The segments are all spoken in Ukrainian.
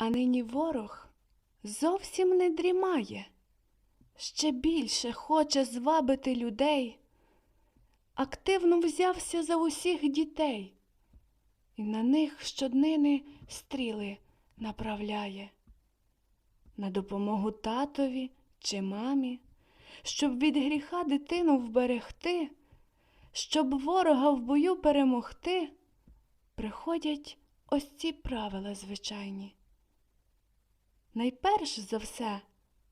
А нині ворог зовсім не дрімає, ще більше хоче звабити людей, активно взявся за усіх дітей і на них щоднини стріли направляє. На допомогу татові чи мамі, щоб від гріха дитину вберегти, щоб ворога в бою перемогти, приходять ось ці правила звичайні. Найперш за все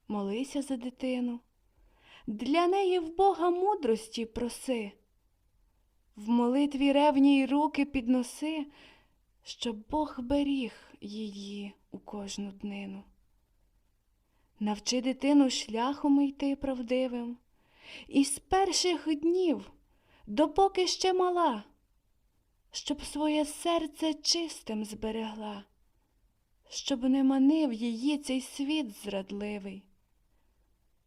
молися за дитину, для неї в Бога мудрості проси, в молитві ревній руки підноси, щоб Бог беріг її у кожну днину. Навчи дитину шляхом йти правдивим, і з перших днів, допоки ще мала, щоб своє серце чистим зберегла, щоб не манив її цей світ зрадливий.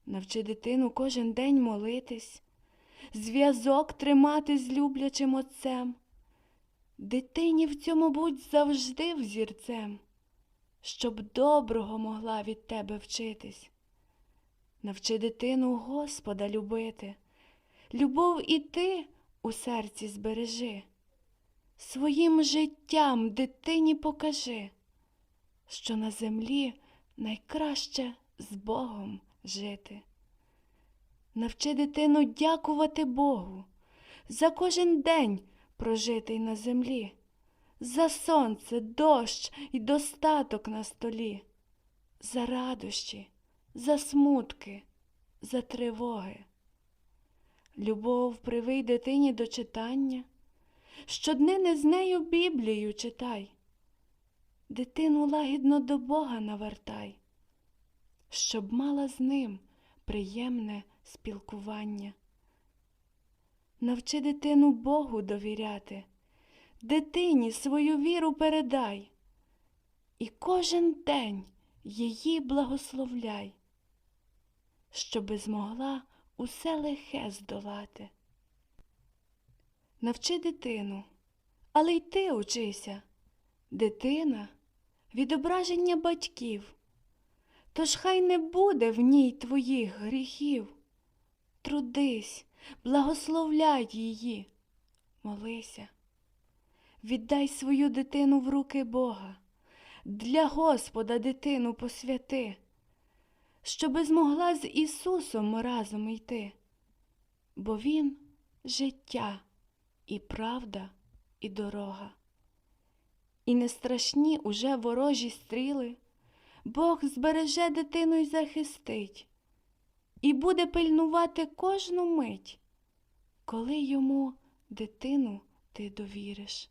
Навчи дитину кожен день молитись, зв'язок тримати з люблячим отцем. Дитині в цьому будь завжди взірцем, щоб доброго могла від тебе вчитись. Навчи дитину Господа любити, любов і ти у серці збережи. Своїм життям дитині покажи, що на землі найкраще з Богом жити. Навчи дитину дякувати Богу за кожен день прожитий на землі, за сонце, дощ і достаток на столі, за радощі, за смутки, за тривоги. Любов привий дитині до читання, щоднини з нею Біблію читай, дитину лагідно до Бога навертай, щоб мала з ним приємне спілкування. Навчи дитину Богу довіряти, дитині свою віру передай, і кожен день її благословляй, щоби змогла усе лихе здолати. Навчи дитину, але й ти учися, дитина відображення батьків, тож хай не буде в ній твоїх гріхів. Трудись, благословляй її, молися, віддай свою дитину в руки Бога, для Господа дитину посвяти, щоби змогла з Ісусом разом йти, бо Він життя і правда, і дорога. І не страшні уже ворожі стріли, Бог збереже дитину й захистить і буде пильнувати кожну мить, коли йому дитину ти довіриш.